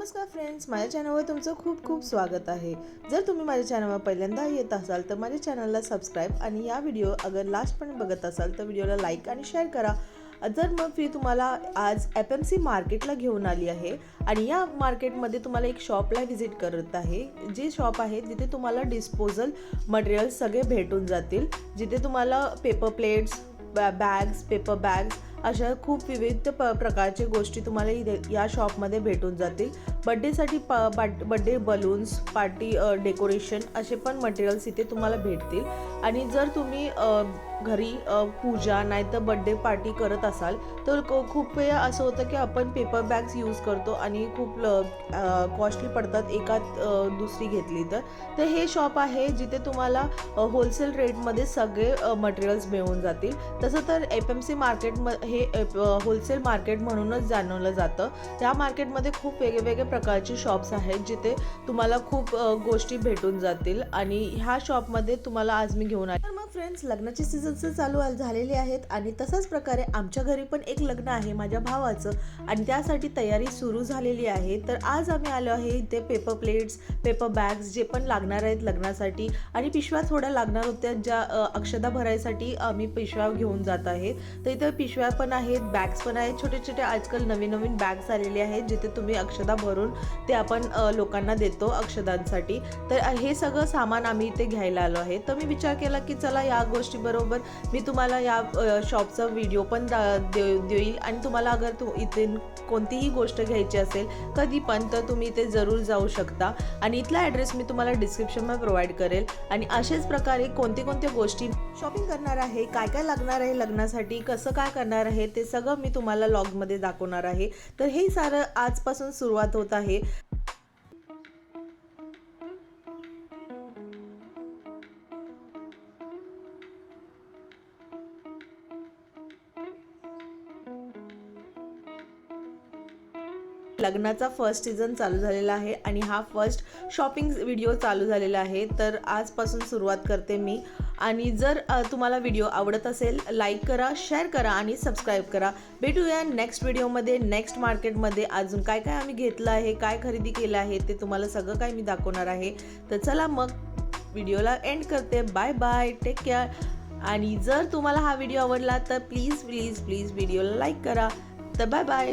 नमस्कार फ्रेंड्स माझ्या चॅनलवर तुमचं खूप खूप स्वागत आहे. जर तुम्ही माझ्या चॅनलवर पहिल्यांदा येत असाल तर माझ्या चॅनलला सबस्क्राईब आणि या व्हिडिओ अगर लास्टपर्यंत बघत असाल तर व्हिडिओला लाईक आणि शेअर करा. जर मग मी तुम्हाला आज एफ एम सी मार्केटला घेऊन आली आहे आणि या मार्केटमध्ये तुम्हाला एक शॉपला व्हिजिट करत आहे. जे शॉप आहे तिथे तुम्हाला डिस्पोजल मटेरियल्स सगळे भेटून जातील. जिथे तुम्हाला paper plates bag bags paper bags अशा खूप विविध प प्रकारचे गोष्टी तुम्हाला इथे या शॉपमध्ये भेटून जातील. बड्डेसाठी प पाट बड्डे बलून्स पार्टी डेकोरेशन असे पण मटेरियल्स इथे तुम्हाला भेटतील. आणि जर तुम्ही घरी पूजा नाही तर बड्डे पार्टी करत असाल तर खूप वेळा असं होतं की आपण पेपर बॅग्स यूज करतो आणि खूप कॉस्टली पडतात एकात दुसरी घेतली तर. तर हे शॉप आहे जिथे तुम्हाला होलसेल रेटमध्ये सगळे मटेरियल्स मिळून जातील. तसं तर एफ एम सी मार्केट हे होलसेल मार्केट म्हणूनच जाणवलं जातं. ह्या मार्केटमध्ये खूप वेगवेगळे प्रकारचे शॉप्स आहेत जिथे तुम्हाला खूप गोष्टी भेटून जातील. आणि ह्या शॉपमध्ये तुम्हाला आज मी घेऊन आले. फ्रेंड्स लग्नाचे सीझन्स चालू झालेले आहेत आणि तसाच प्रकारे आमच्या घरी पण एक लग्न आहे माझ्या भावाचं आणि त्यासाठी तयारी सुरू झालेली आहे. तर आज आम्ही आलो आहे इथे पेपर प्लेट्स पेपर बॅग्स जे पण लागणार आहेत लग्नासाठी आणि पिशव्या थोड्या लागणार होत्या ज्या अक्षदा भरायसाठी आम्ही पिशव्या घेऊन जात आहे. तर इथे पिशव्या पण आहेत बॅग्स पण आहेत छोटे छोटे आजकाल नवीन नवीन बॅग्स आलेले आहेत जिथे तुम्ही अक्षदा भरून ते आपण लोकांना देतो अक्षदांसाठी. तर हे सगळं सामान आम्ही इथे घ्यायला आलो आहे. तर मी विचार केला की चला या गोष्टीबरोबर मी तुम्हाला या शॉपचा व्हिडिओ पण दा दे देईल. आणि तुम्हाला अगर तू इथे कोणतीही गोष्ट घ्यायची असेल कधी पण तर तुम्ही इथे जरूर जाऊ शकता. आणि इथला ॲड्रेस मी तुम्हाला डिस्क्रिप्शनमध्ये प्रोव्हाइड करेल. आणि अशाच प्रकारे कोणते कोणत्या गोष्टी शॉपिंग करणार आहे काय काय लागणार आहे लग्नासाठी कसं काय करणार आहे ते सगळं मी तुम्हाला लॉगमध्ये दाखवणार आहे. तर हे सारं आजपासून सुरुवात होत आहे. लग्नाचा फर्स्ट सीझन चालू झालेला आहे आणि हा फर्स्ट शॉपिंग व्हिडिओ चालू झालेला आहे. तर आजपासून सुरुवात करते मी. आणि जर तुम्हाला व्हिडिओ आवडत असेल लाईक करा शेअर करा आणि सबस्क्राईब करा. भेटूया नेक्स्ट व्हिडिओमध्ये नेक्स्ट मार्केटमध्ये अजून काय काय आम्ही घेतलं आहे काय खरेदी केलं आहे ते तुम्हाला सगळं काय मी दाखवणार आहे. तर चला मग व्हिडिओला एंड करते. बाय बाय टेक केअर आणि जर तुम्हाला हा व्हिडिओ आवडला तर प्लीज प्लीज प्लीज व्हिडिओला लाईक करा. तर बाय बाय